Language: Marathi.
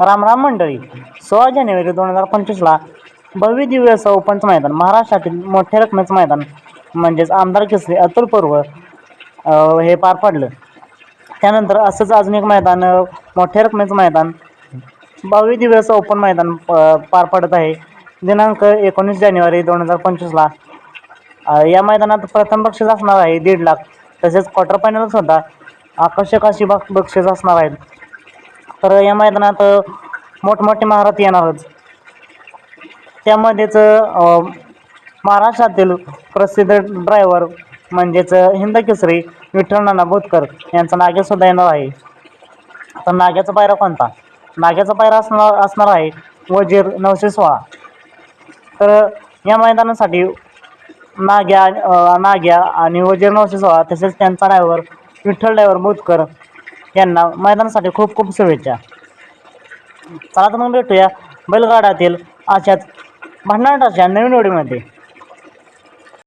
राम राम मंडळी. सोळा जानेवारी दोन हजार पंचवीसला भव्य दिव्य असं ओपनचं मैदान महाराष्ट्रातील मोठ्या रकमेचं मैदान म्हणजेच आमदार किसले अतुल पर्व हे पार पडलं. त्यानंतर असंच अजून एक मैदान मोठ्या रकमेचं मैदान भव्य दिव्य ओपन मैदान प- पार पडत आहे. दिनांक एकोणीस जानेवारी दोन हजार पंचवीसला या मैदानात प्रथम बक्षीस असणार आहे दीड लाख. तसेच क्वार्टर फायनलसुद्धा आकर्षक अशी बक्षीस असणार आहेत. तर या मैदानात मोठमोठे महारथ येणारच त्यामध्येच महाराष्ट्रातील प्रसिद्ध ड्रायव्हर म्हणजेच हिंद केसरी विठ्ठल नाना बोतकर यांचा नाग्यासुद्धा येणार आहे. तर नाग्याचा पायरा कोणता? नाग्याचा पायरा असणार असणार आहे वजीर नऊशे सोळा. तर या मैदानासाठी नाग्या नाग्या आणि वजीर नऊशे सोळा तसेच त्यांचा ड्रायव्हर विठ्ठल ड्रायव्हर बोतकर यांना मैदानासाठी खूप खूप शुभेच्छा. चला तर मग भेटूया बैलगाड्यातील अशाच भांडणाटाच्या नवीन ओढीमध्ये